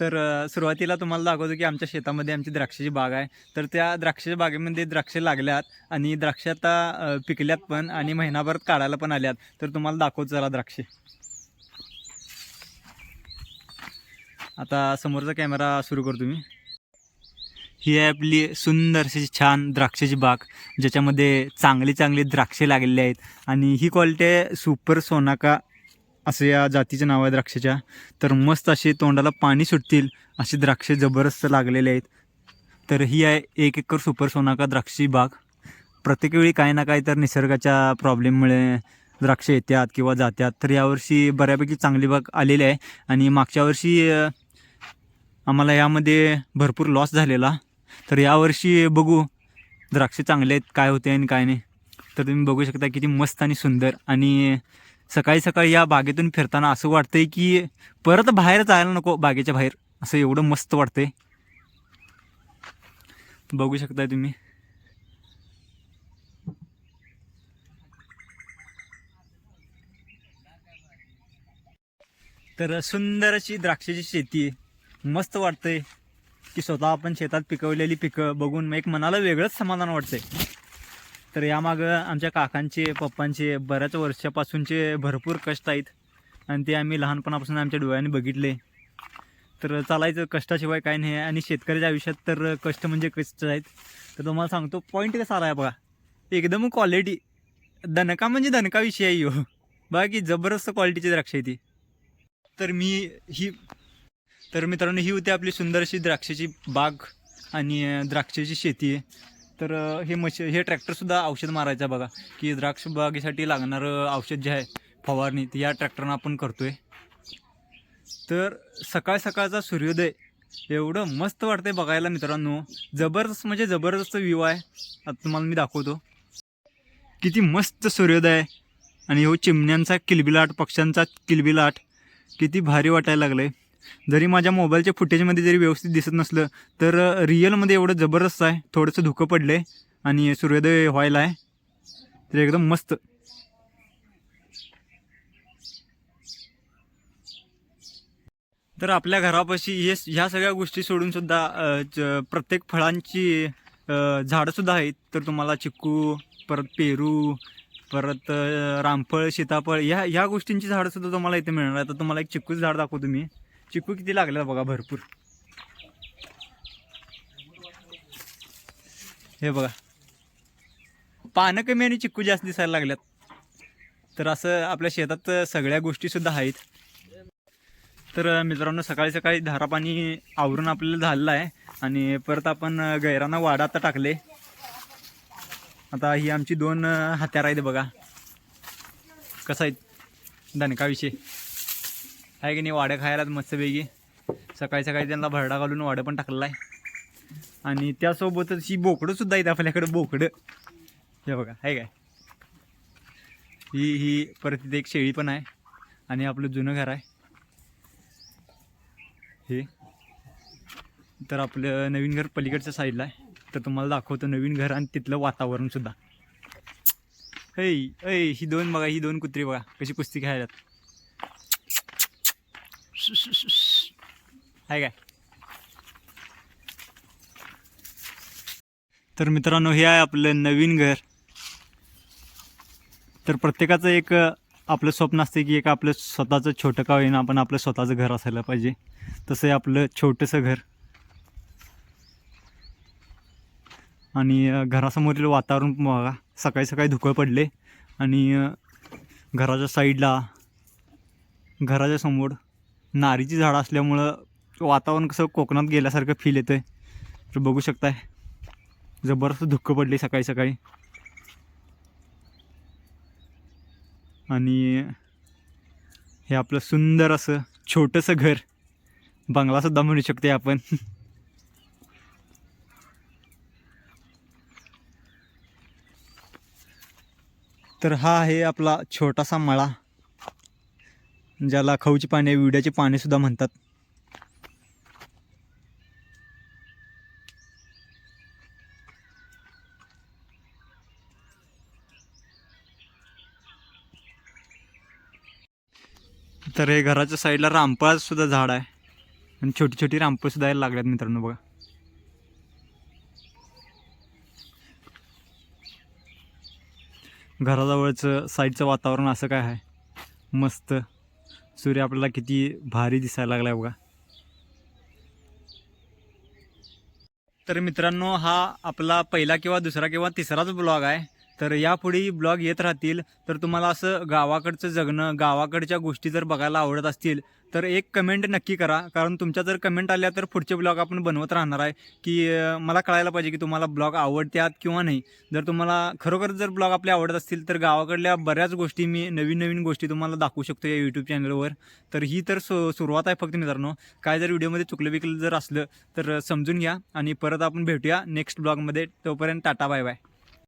तर सुरुवातीला तुम्हाला दाखवतो की आमच्या शेतामध्ये आमची द्राक्षाची बाग आहे. तर त्या द्राक्षाच्या बागेमध्ये द्राक्षे लागल्यात आणि द्राक्ष आता पिकल्यात पण आणि महिनाभरात काढायला पण आल्यात. तर तुम्हाला दाखवतो चला द्राक्षे. आता समोरचा कॅमेरा सुरू करतो मी. ही आहे आपली सुंदर अशी छान द्राक्षाची बाग ज्याच्यामध्ये चांगली चांगली द्राक्षे लागलेली आहेत. आणि ही क्वालिटी आहे सुपर सोनाका असं या जातीचं नाव आहे द्राक्षाच्या तर मस्त असे तोंडाला पाणी सुटतील अशी द्राक्षे जबरदस्त लागलेले आहेत. तर ही आहे एक एकर सुपर सोनाका द्राक्षी बाग. प्रत्येक वेळी काही ना काही तर निसर्गाच्या प्रॉब्लेममुळे द्राक्षे येतात किंवा जातात. तर यावर्षी बऱ्यापैकी चांगली बाग आलेली आहे. आणि मागच्या वर्षी आम्हाला यामध्ये भरपूर लॉस झालेला. तर यावर्षी बघू द्राक्षे चांगले आहेत काय होते आणि काय नाही. तर तुम्ही बघू शकता किती मस्त आणि सुंदर. आणि सकाळी सकाळी या बागेतून फिरताना असं वाटतंय की परत बाहेर जायला नको बागेच्या बाहेर. असं एवढं मस्त वाटतंय. बघू शकताय तुम्ही. तर सुंदर अशी द्राक्षाची शेती आहे. मस्त वाटतंय की स्वतः आपण शेतात पिकवलेली पिकं बघून एक मनाला वेगळंच समाधान वाटतंय. तर यामागं आमच्या काकांचे पप्पांचे बऱ्याच वर्षापासूनचे भरपूर कष्ट आहेत. आणि ते आम्ही लहानपणापासून आमच्या डोळ्याने बघितले. तर चालायचं कष्टाशिवाय काय नाही आणि शेतकऱ्याच्या आयुष्यात तर कष्ट म्हणजे कष्ट आहेत. तर तुम्हाला सांगतो पॉईंट कसा आला आहे बघा. एकदम क्वालिटी दणका म्हणजे दणका विषय आहे हो बघा की जबरदस्त क्वालिटीची द्राक्ष आहे ती. तर मी ही तर मित्रांनो ही होती आपली सुंदर अशी द्राक्षाची बाग आणि द्राक्षाची शेती आहे. तर हे मश हे ट्रॅक्टरसुद्धा औषध मारायचं बघा. की द्राक्ष बागेसाठी लागणारं औषध जे आहे फवारणी ते या ट्रॅक्टरनं आपण करतोय. तर सकाळ सकाळचा सूर्योदय एवढं मस्त वाटतंय बघायला मित्रांनो. जबरदस्त म्हणजे जबरदस्त व्ह्यू आहे. आता तुम्हाला मी दाखवतो. किती मस्त सूर्योदय आहे. आणि हो चिमण्यांचा किलबिलाट पक्ष्यांचा किलबिलाट. किती भारी वाटायला लागलं आहे जरी माझ्या मोबाईलच्या फुटेजमध्ये जरी व्यवस्थित दिसत नसलं तर रिअलमध्ये एवढं जबरदस्त आहे. थोडंसं धुकं पडलं आहे आणि सूर्योदय व्हायला आहे. तर एकदम मस्त. तर आपल्या घरापाशी हे ह्या सगळ्या गोष्टी सोडून सुद्धा प्रत्येक फळांची झाडंसुद्धा आहेत. तर तुम्हाला चिक्कू परत पेरू परत रामफळ सीताफळ ह्या ह्या गोष्टींची झाडंसुद्धा तुम्हाला इथे मिळणार आहे तर तुम्हाला एक चिक्कूचं झाड दाखवतो मी. चिक्कू किती लागलं बघा भरपूर. हे बघा. पानं कमी आणि चिक्कू जास्त दिसायला लागल्यात. तर असं आपल्या शेतात सगळ्या गोष्टीसुद्धा आहेत. तर मित्रांनो सकाळी सकाळी धारा पाणी आवरून आपल्याला झालेलं आहे आणि परत आपण गैरांना वाडा आता टाकले. आता ही आमची दोन हत्यार आहेत बघा. कसं आहेत? दणकाविषयी आहे की नाही वाडं खायला मस्तपैकी. सकाळी सकाळी त्यांना भरडा घालून वाडं पण टाकलेला आहे. आणि त्यासोबतच ही बोकडं सुद्धा आहेत आपल्याकडे बोकडं. हे बघा आहे काय? ही ही परत तिथे एक शेळी पण आहे आणि आपलं जुनं घर आहे. हे. तर आपलं नवीन घर पलीकडच्या साईडला आहे. तर तुम्हाला दाखवतो नवीन घर आणि तिथलं वातावरणसुद्धा ऐ ऐ ही दोन बघा ही दोन कुत्री बघा कशी कुस्ती खेळायला. आहे काय? तर मित्रांनो हे आहे आपलं नवीन घर. तर प्रत्येकाचं एक आपलं स्वप्न असते की एक आपलं स्वतःचं छोटं का होईना आपण आपलं स्वतःचं घर असायला पाहिजे. तसं आपलं छोटंसं घर. आणि घरासमोरील वातावरण बघा सकाळी सकाळी धुकं पडले आणि घराच्या साईडला घराच्या समोर नारीची झाडं असल्यामुळं वातावरण कसं कोकणात गेल्यासारखं फील येतं तर बघू शकताय. जबरदस्त धुकं पडले सकाळी सकाळी. आणि हे आपलं सुंदर असं छोटंसं घर बंगलासुद्धा म्हणू शकते आपण. तर हा आहे आपला छोटासा मळा. ज्याला खाऊची पाने विड्याची पानेसुद्धा म्हणतात. तर हे घराच्या साईडला रामफळाचं झाड आहे. आणि छोटी छोटी रामपाळसुद्धा यायला लागल्यात मित्रांनो बघा. घराजवळचं साईडचं वातावरण असं काय आहे? मस्त. सूर्य आपल्याला किती भारी दिसायला लागलाय बघा. तर मित्रांनो हा आपला पहिला किंवा दुसरा किंवा तिसराच ब्लॉग आहे. तर यापुढेही ब्लॉग येत राहतील. तर तुम्हाला असं गावाकडचं जगणं गावाकडच्या गोष्टी जर बघायला आवडत असतील तर एक कमेंट नक्की करा. कारण तुमच्या जर कमेंट आल्या तर पुढचे ब्लॉग आपण बनवत राहणार आहे. की मला कळायला पाहिजे की तुम्हाला ब्लॉग आवडत्यात किंवा नाही. जर तुम्हाला खरोखर जर ब्लॉग आपले आवडत असतील तर गावाकडल्या बऱ्याच गोष्टी मी नवीन नवीन गोष्टी तुम्हाला दाखवू शकतो या यूट्यूब चॅनलवर तर ही तर सु सुरुवात आहे फक्त मित्रांनो. काय जर व्हिडिओमध्ये चुकलं विकलं जर असलं तर समजून घ्या आणि परत आपण भेटूया नेक्स्ट ब्लॉगमध्ये तोपर्यंत टाटा बाय बाय